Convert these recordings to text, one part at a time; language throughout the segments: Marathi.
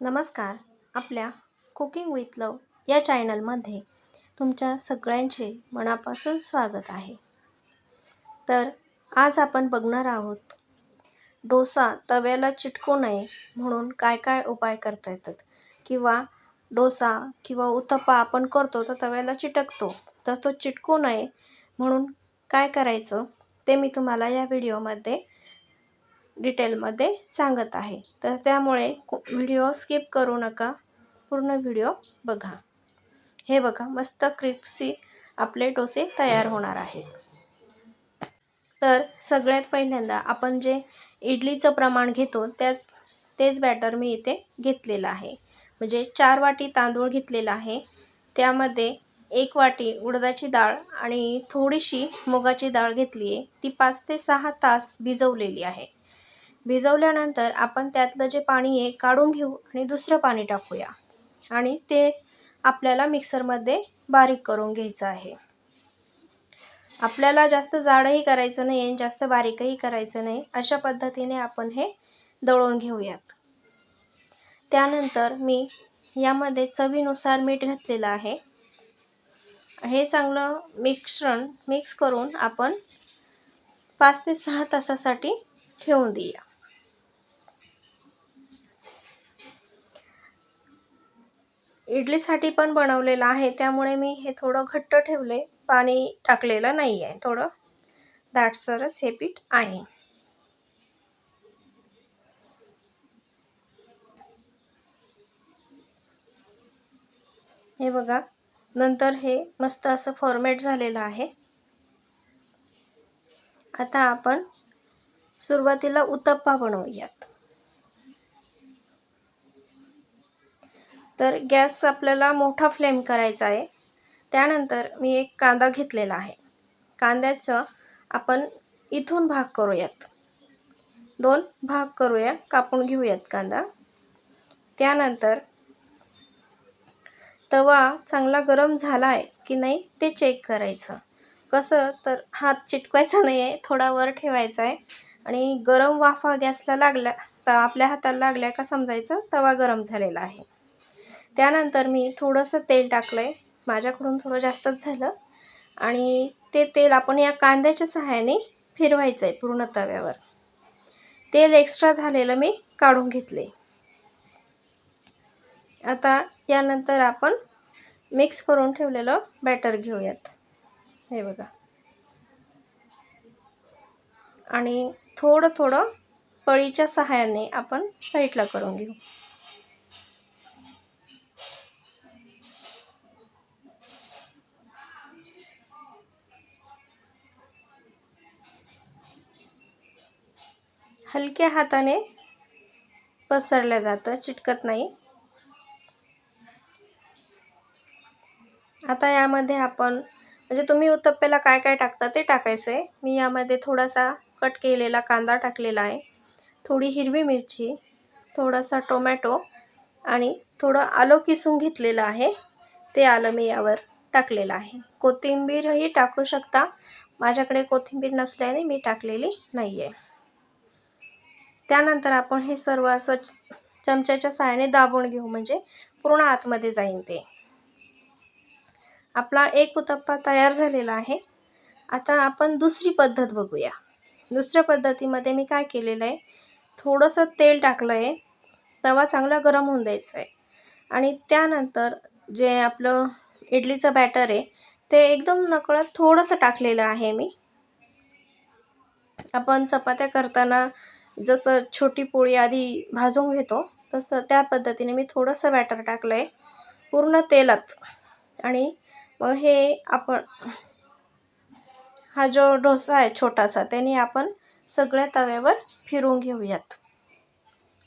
नमस्कार. आपल्या कुकिंग विथ लव या चॅनलमध्ये तुमच्या सगळ्यांचे मनापासून स्वागत आहे. तर आज आपण बघणार आहोत डोसा तव्याला चिटकू नये म्हणून काय काय उपाय करता येतात? किंवा डोसा किंवा उत्तप्पा आपण करतो तर तव्याला चिटकतो तर तो चिटकू नये म्हणून काय करायचं ते मी तुम्हाला या व्हिडिओमध्ये डिटेलमध्ये सांगत आहे. तर त्यामुळे व्हिडिओ स्किप करू नका. पूर्ण व्हिडिओ बघा. हे बघा मस्त क्रिप्सी आपले डोसे तयार होणार आहेत. तर सगळ्यात पहिल्यांदा आपण जे इडलीचं प्रमाण घेतो त्याच तेच बॅटर मी इथे घेतलेलं आहे. म्हणजे चार वाटी तांदूळ घेतलेला आहे. त्यामध्ये एक वाटी उडदाची डाळ आणि थोडीशी मुगाची डाळ घेतली आहे ती पाच ते सहा तास भिजवलेली आहे. भिजवल्यानंतर आपण त्यातलं जे पाणी आहे काढून घेऊ आणि दुसरं पाणी टाकूया. आणि ते आपल्याला मिक्सरमध्ये बारीक करून घ्यायचं आहे. आपल्याला जास्त जाडही करायचं नाही आणि जास्त बारीकही करायचं नाही अशा पद्धतीने आपण हे दळून घेऊयात. त्यानंतर मी यामध्ये चवीनुसार मीठ घातलेलं आहे. हे चांगलं मिश्रण मिक्स करून आपण पाच ते सहा तासासाठी ठेवून देऊया. इडलीसाठी पण बनवलेलं आहे त्यामुळे मी हे थोडं घट्ट ठेवले. पाणी टाकलेलं नाही आहे थोडं. दाटसरच हे पीठ आहे. हे बघा नंतर हे मस्त असं फॉर्मेट झालेलं आहे. आता आपण सुरुवातीला उत्तप्पा बनवूयात. तर गॅस आपल्याला मोठा फ्लेम करायचा आहे. त्यानंतर मी एक कांदा घेतलेला आहे. कांद्याचं आपण इथून भाग करूयात. दोन भाग करूया. कापून घेऊयात कांदा. त्यानंतर तवा चांगला गरम झाला आहे की नाही ते चेक करायचं. कसं? तर हात चिटकवायचा नाही आहे थोडा वर ठेवायचा आहे आणि गरम वाफा गॅसला लागल्या तर आपल्या हाताला लागल्या का समजायचं? तवा गरम झालेला आहे. त्यानंतर मी थोडंसं तेल टाकलं आहे माझ्याकडून थोडं जास्तच झालं. आणि ते तेल आपण या कांद्याच्या सहाय्याने फिरवायचं आहे पूर्ण तव्यावर. तेल एक्स्ट्रा झालेलं मी काढून घेतले आता यानंतर आपण मिक्स करून ठेवलेलं बॅटर घेऊयात. हे बघा. आणि थोडं थोडं पळीच्या सहाय्याने आपण साईडला करून घेऊ. हलक्या हाताने पसरलं जातं चिटकत नाही. आता यामध्ये आपण म्हणजे तुम्ही उत्तप्प्याला काय काय टाकता ते टाकायचं आहे मी यामध्ये थोडासा कट केलेला कांदा टाकलेला आहे. थोडी हिरवी मिरची थोडासा टोमॅटो आणि थोडं आलं किसून घेतलेलं आहे. ते आलं मी यावर टाकलेलं आहे. कोथिंबीरही टाकू शकता. माझ्याकडे कोथिंबीर नसल्याने मी टाकलेली नाही आहे त्यानंतर आपण हे सर्व असं चमच्याच्या सहाय्याने दाबून घेऊ म्हणजे पूर्ण आतमध्ये जाईन ते. आपला एक उत्तप्पा तयार झालेला आहे. आता आपण दुसरी पद्धत बघूया. दुसऱ्या पद्धतीमध्ये मी काय केलेलं आहे? थोडंसं तेल टाकलं आहे. तवा चांगला गरम होऊन द्यायचा आहे. आणि त्यानंतर जे आपलं इडलीचं बॅटर आहे ते एकदम नकळत थोडंसं टाकलेलं आहे मी. आपण चपात्या करताना जसं छोटी पोळी आधी भाजून घेतो तसं त्या पद्धतीने मी थोडंसं बॅटर टाकलं आहे पूर्ण तेलात. आणि मग हे आपण हा जो डोसा आहे छोटासा त्याने आपण सगळ्या तव्यावर फिरून घेऊयात.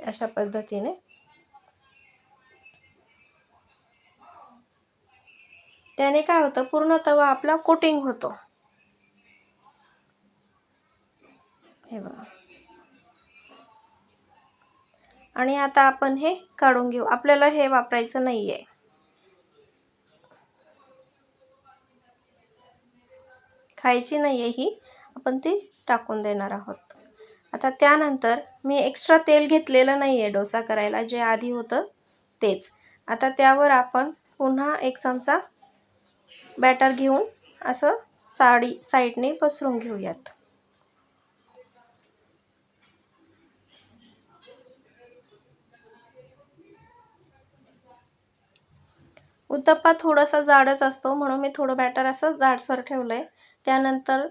अशा पद्धतीने. त्याने काय होतं पूर्ण तवा आपला कोटिंग होतो हे बघा आणि आता आपण हे काढून घेऊ. आपल्याला हे वापरायचं नाही आहे खायची नाही आहे ही. आपण ती टाकून देणार आहोत. आता त्यानंतर मी एक्स्ट्रा तेल घेतलेलं नाही आहे डोसा करायला. जे आधी होतं तेच. आता त्यावर आपण पुन्हा एक चमचा बॅटर घेऊन असं साडी साईडने पसरून घेऊयात. उत्तप्पा थोडासा जाडच असतो म्हणून मी थोडं बॅटर असं जाडसर ठेवलं आहे त्यानंतर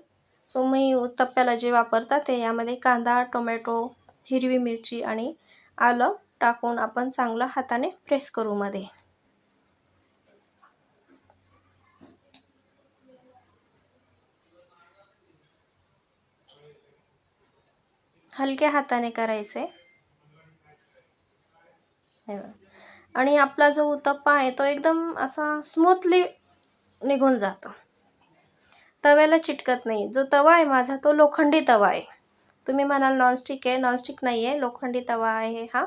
तुम्ही उत्तप्प्याला जे वापरता ते यामध्ये कांदा टोमॅटो हिरवी मिरची आणि आलं टाकून आपण चांगलं हाताने प्रेस करू मध्ये. हलक्या हाताने करायचे आणि आपला जो उत्तप्पा आहे तो एकदम असा स्मूथली निघून जातो. तव्याला चिटकत नाही. जो तवा आहे माझा तो लोखंडी तवा आहे. तुम्ही म्हणाल नॉनस्टिक आहे. नॉनस्टिक नाही आहे लोखंडी तवा आहे हा.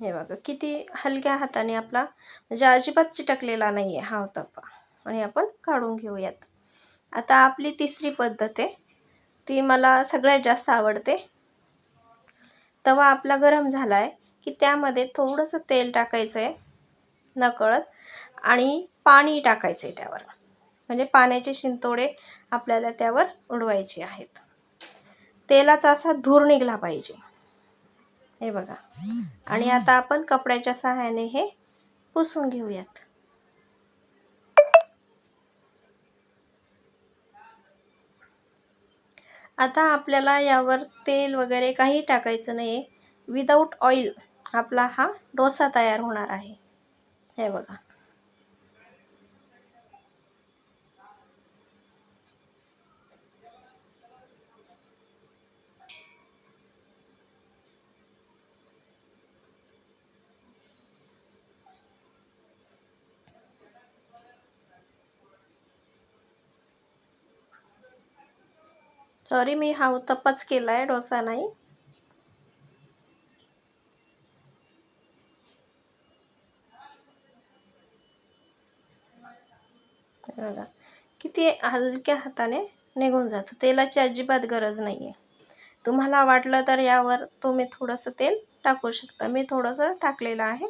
हे बघा किती हलक्या हाताने आपला म्हणजे अजिबात चिटकलेला नाही आहे हा उत्तप्पा. आणि आपण काढून घेऊयात. आता आपली तिसरी पद्धत आहे. ती मला सगळ्यात जास्त आवडते. तवा आपला गरम झाला आहे की त्यामध्ये थोडंसं तेल टाकायचं आहे नकळत आणि पाणी टाकायचं आहे त्यावर. म्हणजे पाण्याचे शिंतोडे आपल्याला त्यावर उडवायचे आहेत. तेलाचा असा धूर निघला पाहिजे. हे बघा. आणि आता आपण कपड्याच्या सहाय्याने हे पुसून घेऊयात. आता आपल्याला यावर तेल वगैरे काही टाकायचं नाही आहे विदाऊट ऑइल आपला हा डोसा तयार होणार आहे. हे बघा. सॉरी मी हा उत्तप्पाच केला आहे डोसा नाही. बघा किती हलक्या हाताने निघून जातं. तेलाची अजिबात गरज नाही आहे तुम्हाला वाटलं तर यावर तुम्ही थोडंसं तेल टाकू शकता. मी थोडंसं टाकलेलं आहे.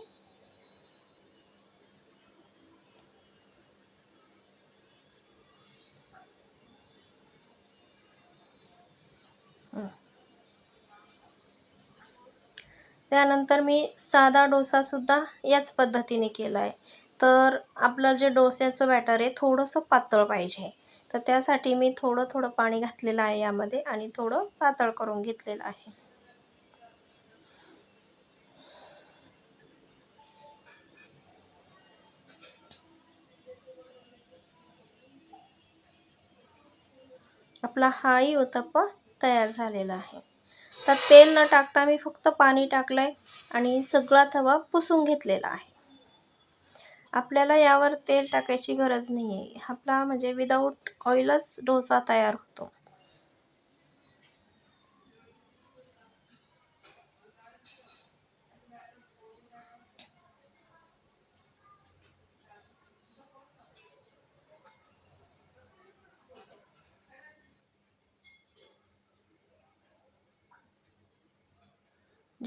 त्यानंतर मी साधा डोसासुद्धा याच पद्धतीने केला आहे तर आपलं जे डोस्याचं बॅटर आहे थोडंसं पातळ पाहिजे. तर त्यासाठी मी थोडं थोडं पाणी घातलेलं आहे यामध्ये आणि थोडं पातळ करून घेतलेलं आहे. आपला हाही उत्तप्पा तयार झालेला आहे. तर तेल न टाकता मी फक्त पाणी टाकलं आहे आणि सगळा तवा पुसून घेतलेला आहे. आपल्याला यावर तेल टाकायची गरज नाही आहे आपला म्हणजे विदाऊट ऑइलच डोसा तयार होतो.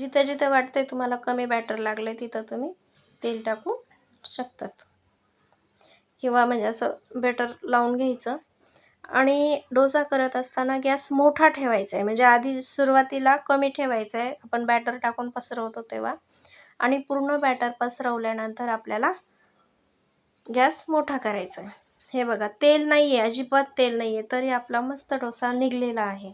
जिथं जिथं वाटतंय तुम्हाला कमी बॅटर लागलं तिथं तुम्ही तेल टाकू शकतात. किंवा म्हणजे असं बॅटर लावून घ्यायचं. आणि डोसा करत असताना गॅस मोठा ठेवायचा आहे म्हणजे आधी सुरुवातीला कमी ठेवायचा आहे आपण बॅटर टाकून पसरवतो तेव्हा. आणि पूर्ण बॅटर पसरवल्यानंतर आपल्याला गॅस मोठा करायचा आहे हे बघा तेल नाही आहे अजिबात तेल नाही आहे तरी आपला मस्त डोसा निघलेला आहे.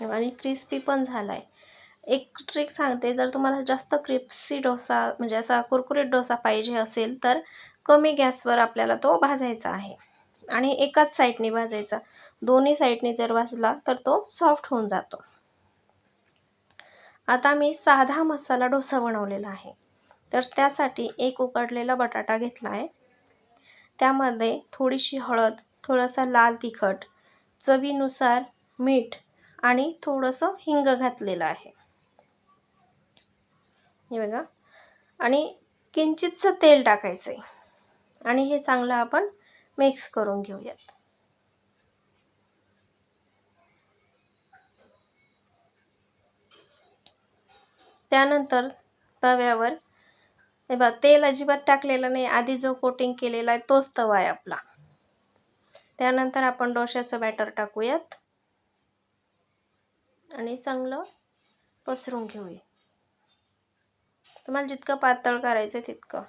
आणि क्रिस्पी पण झाला आहे एक ट्रिक सांगते जर तुम्हाला जास्त क्रिप्सी डोसा म्हणजे असा कुरकुरीत डोसा पाहिजे असेल तर कमी गॅसवर आपल्याला तो भाजायचा आहे. आणि एकाच साईडने भाजायचा. दोन्ही साईडने जर भाजला तर तो सॉफ्ट होऊन जातो. आता मी साधा मसाला डोसा बनवलेला आहे. तर त्यासाठी एक उकडलेला बटाटा घेतला आहे त्यामध्ये थोडीशी हळद थोडासा लाल तिखट चवीनुसार मीठ आणि थोडंसं हिंग घातलेलं आहे. हे बघा. आणि किंचितचं तेल टाकायचं आहे आणि हे चांगलं आपण मिक्स करून घेऊयात. त्यानंतर तव्यावर हे बघा तेल अजिबात टाकलेलं नाही. आधी जो कोटिंग केलेला आहे तोच तवा आहे आपला. त्यानंतर आपण डोश्याचं बॅटर टाकूयात. आणि चांगलं पसरून घेऊया. तुम्हाला जितकं पातळ करायचं आहे तितकं.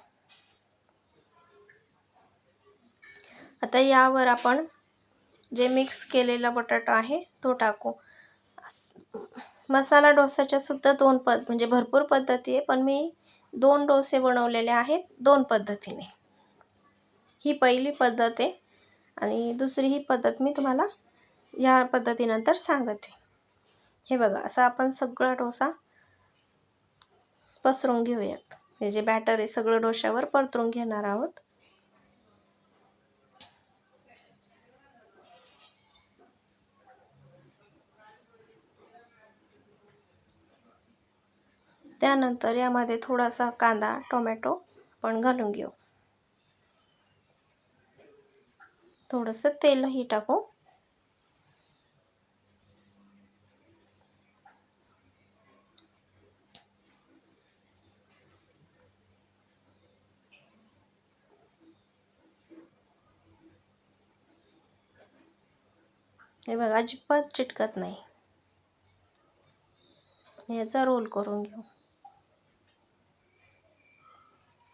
आता यावर आपण जे मिक्स केलेला बटाटा आहे तो टाकू. मसाला डोसाच्या सुद्धा दोन पद म्हणजे भरपूर पद्धती आहे पण मी दोन डोसे बनवलेले आहेत दोन पद्धतीने. ही पहिली पद्धत आहे आणि दुसरी ही पद्धत मी तुम्हाला या पद्धतीनंतर सांगते. हे बघा असा आपण सगळा डोसा पसरून घेऊयात. हे जे बॅटर आहे सगळं डोश्यावर परतून घेणार आहोत. त्यानंतर यामध्ये थोडासा कांदा टोमॅटो पण घालून घेऊ. थोडंसं तेलही टाकू. हे बघा अजिबात चिटकत नाही. याचा रोल करून घेऊ.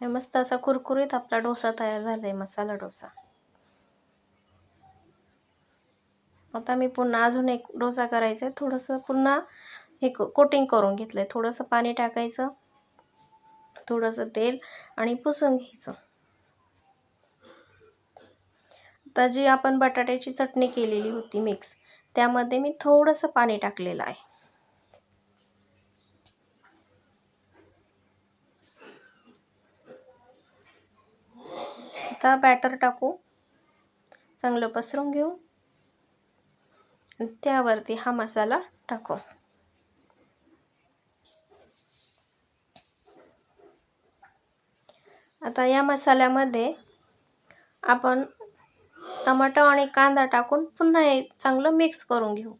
हे मस्त असा कुरकुरीत आपला डोसा तयार झाला आहे मसाला डोसा. आता मी पुन्हा अजून एक डोसा करायचा आहे थोडंसं पुन्हा हे कोटिंग करून घेतलं आहे थोडंसं पाणी टाकायचं थोडंसं तेल आणि पुसून घ्यायचं. आता जी आपण बटाट्याची चटणी केलेली होती मिक्स त्यामध्ये मी थोडंसं पाणी टाकलेलं आहे. आता बॅटर टाकू चांगलं पसरून घेऊ. त्यावरती हा मसाला टाकू. आता या मसाल्यामध्ये आपण टमाटो आणि कांदा टाकून पुन्हा हे चांगलं मिक्स करून घेऊ.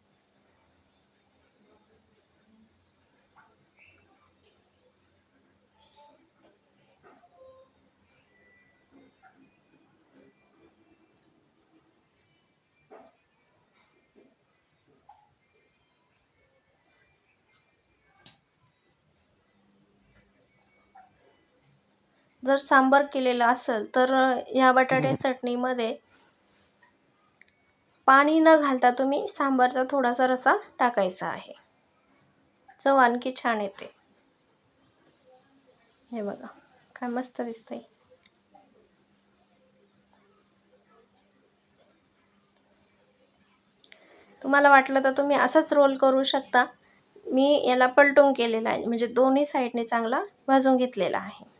जर सांबार केलेलं असेल तर या बटाटे चटणीमध्ये पाणी न घालता तुम्ही सांबारचा थोडासा रसा टाकायचा आहे. चव आणखी छान येते. हे बघा काय मस्त दिसतंय. तुम्हाला वाटलं तर तुम्ही असंच रोल करू शकता. मी याला पलटून केलेला आहे म्हणजे दोन्ही साईडने चांगला भाजून घेतलेला आहे.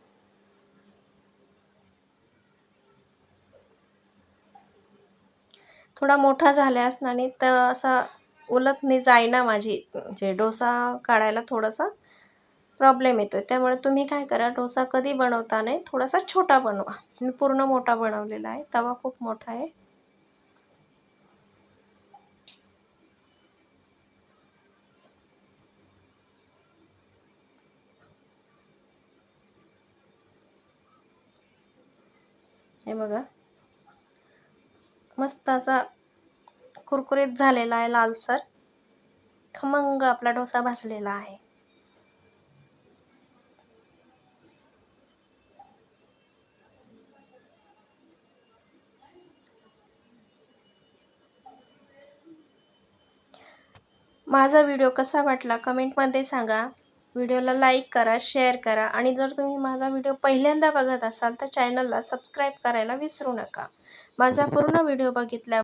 थोडा मोठा झाल्यास असणार तर असा उलटने जाईना माझी. म्हणजे डोसा काढायला थोडासा प्रॉब्लेम येतो आहे त्यामुळे तुम्ही काय करा डोसा कधी बनवताना थोडासा छोटा बनवा. मी पूर्ण मोठा बनवलेला आहे. तवा खूप मोठा आहे. हे बघा. मस्त असा कुरकुरीत झालेला आहे लालसर. खमंग आपला डोसा भाजलेला आहे. माझा व्हिडिओ कसा वाटला कमेंटमध्ये सांगा. व्हिडिओला लाईक करा शेअर करा आणि जर तुम्ही माझा व्हिडिओ पहिल्यांदा बघत असाल तर चॅनलला सबस्क्राईब करायला विसरू नका. माझा पूर्ण व्हिडिओ बघितल्या